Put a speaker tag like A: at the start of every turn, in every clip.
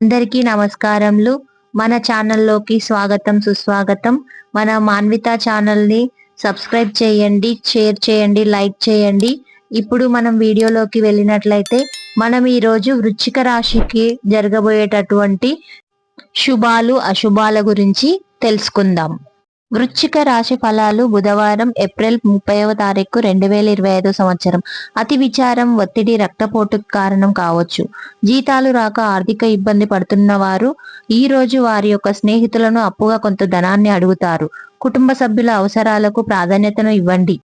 A: అందరికీ నమస్కారములు. మన ఛానల్లోకి స్వాగతం సుస్వాగతం. మన మాన్విత ఛానల్ని సబ్స్క్రైబ్ చేయండి షేర్ చేయండి లైక్ చేయండి. ఇప్పుడు మనం వీడియోలోకి వెళ్ళినట్లయితే మనం ఈరోజు వృచ్చిక రాశికి జరగబోయేటటువంటి శుభాలు అశుభాల గురించి తెలుసుకుందాం. వృశ్చిక రాశి ఫలాలు బుధవారం ఏప్రిల్ ముప్పైవ తారీఖు రెండు వేల ఇరవై ఐదో సంవత్సరం. అతి విచారం ఒత్తిడి రక్తపోటుకు కారణం కావచ్చు. జీతాలు రాక ఆర్థిక ఇబ్బంది పడుతున్న వారు ఈ రోజు వారి యొక్క స్నేహితులను అప్పుగా కొంత ధనాన్ని అడుగుతారు. కుటుంబ సభ్యుల అవసరాలకు ప్రాధాన్యతను ఇవ్వండి.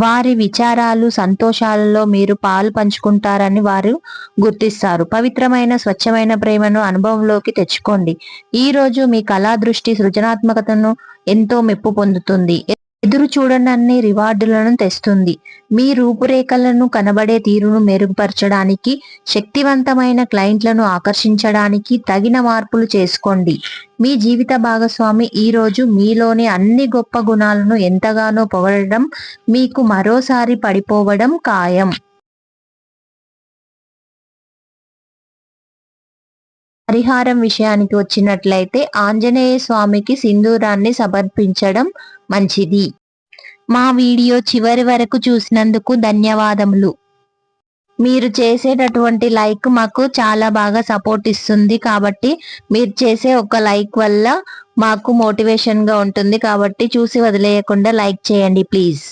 A: వారి విచారాలు సంతోషాలలో మీరు పాలు పంచుకుంటారని వారు గుర్తిస్తారు. పవిత్రమైన స్వచ్ఛమైన ప్రేమను అనుభవంలోకి తెచ్చుకోండి. ఈ రోజు మీ కళా దృష్టి సృజనాత్మకతను ఎంతో మెప్పు పొందుతుంది. ఎదురు చూడనన్ని రివార్డులను తెస్తుంది. మీ రూపురేఖలను కనబడే తీరును మెరుగుపరచడానికి శక్తివంతమైన క్లయింట్లను ఆకర్షించడానికి తగిన మార్పులు చేసుకోండి. మీ జీవిత భాగస్వామి ఈ రోజు మీలోని అన్ని గొప్ప గుణాలను ఎంతగానో పొగడడం మీకు మరోసారి పడిపోవడం ఖాయం. పరిహారం విషయానికి వచ్చినట్లయితే ఆంజనేయ స్వామికి సింధూరాన్ని సమర్పించడం మంచిది. మా వీడియో చివరి వరకు చూసినందుకు ధన్యవాదములు. మీరు చేసేటటువంటి లైక్ మాకు చాలా బాగా సపోర్ట్ ఇస్తుంది కాబట్టి మీరు చేసే ఒక లైక్ వల్ల మాకు మోటివేషన్గా ఉంటుంది కాబట్టి చూసి వదిలేయకుండా లైక్ చేయండి ప్లీజ్.